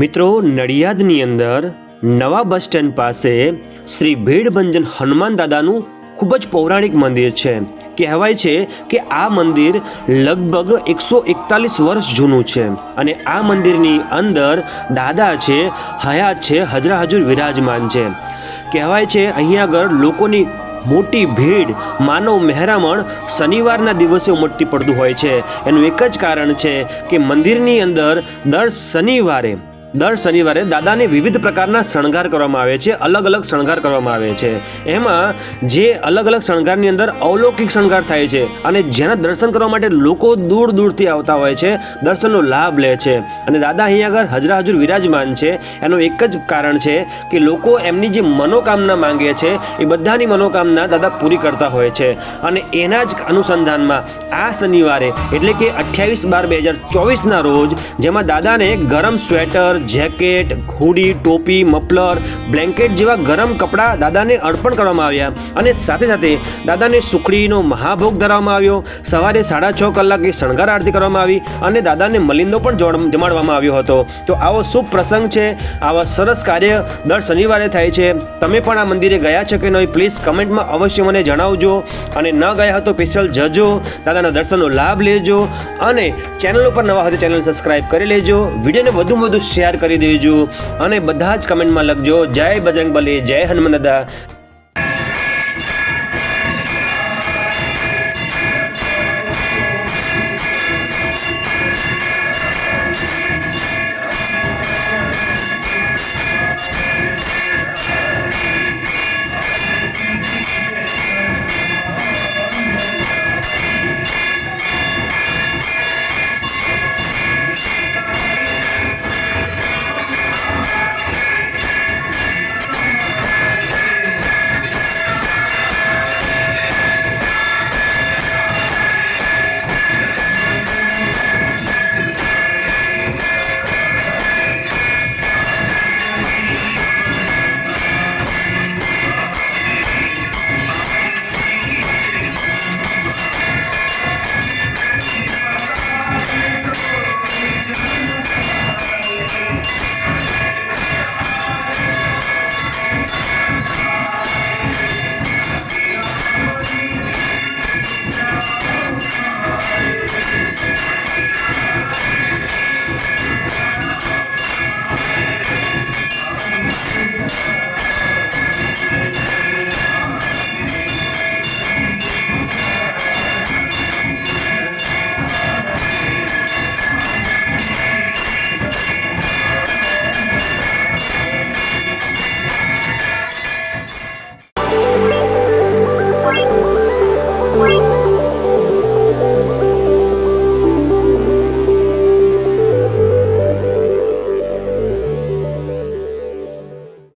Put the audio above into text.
મિત્રો, નડિયાદની અંદર નવા બસ સ્ટેન્ડ પાસે શ્રી ભીડભંજન હનુમાન દાદાનું ખૂબ જ પૌરાણિક મંદિર છે. કહેવાય છે કે આ મંદિર લગભગ એકસો એકતાલીસ વર્ષ જૂનું છે અને આ મંદિરની અંદર દાદા છે, હયાત છે, હજરા હજુર વિરાજમાન છે. કહેવાય છે અહીંયા આગળ લોકોની મોટી ભીડ, માનવ મહેરામણ શનિવારના દિવસે ઉમટી પડતું હોય છે. એનું એક જ કારણ છે કે મંદિરની અંદર દર શનિવારે દર શનિવારે દાદાને વિવિધ પ્રકારના શણગાર કરવામાં આવે છે અલગ અલગ શણગાર કરવામાં આવે છે. એમાં જે અલગ અલગ શણગારની અંદર અવલૌકિક શણગાર થાય છે અને જેના દર્શન કરવા માટે લોકો દૂર દૂરથી આવતા હોય છે, દર્શનનો લાભ લે છે. અને દાદા અહીંયા આગળ હજરા હજુર વિરાજમાન છે. એનું એક જ કારણ છે કે લોકો એમની જે મનોકામના માંગે છે, એ બધાની મનોકામના દાદા પૂરી કરતા હોય છે. અને એના જ અનુસંધાનમાં આ શનિવારે એટલે કે અઠ્યાવીસ બાર બે હજાર ચોવીસના રોજ જેમાં દાદાને ગરમ સ્વેટર જેકેટ હુડી ટોપી, મફલર, બ્લેન્કેટ જેવા ગરમ કપડાં દાદાને અર્પણ કરવામાં આવ્યા અને સાથે સાથે દાદાને સુખડીનો મહાભોગ ધરાવવામાં આવ્યો. સવારે સાડા છ કલાકે શણગાર આરતી કરવામાં આવી અને દાદાને મલિંદો પણ જમાડવામાં આવ્યો હતો. તો આવો શુભ પ્રસંગ છે, આવા સરસ કાર્ય દર શનિવારે થાય છે. તમે પણ આ મંદિરે ગયા છો કે નહીં પ્લીઝ કમેન્ટમાં અવશ્ય મને જણાવજો. અને ન ગયા હતો સ્પેશિયલ જજો. દાદાના દર્શનનો લાભ લેજો. અને ચેનલ ઉપર નવા હોય ચેનલ સબસ્ક્રાઇબ કરી લેજો. વિડીયોને વધુમાં વધુ શેર કરી દેજો અને બધા જ કમેન્ટમાં લખજો. જય બજરંગ બલી જય હનુમાન દાદા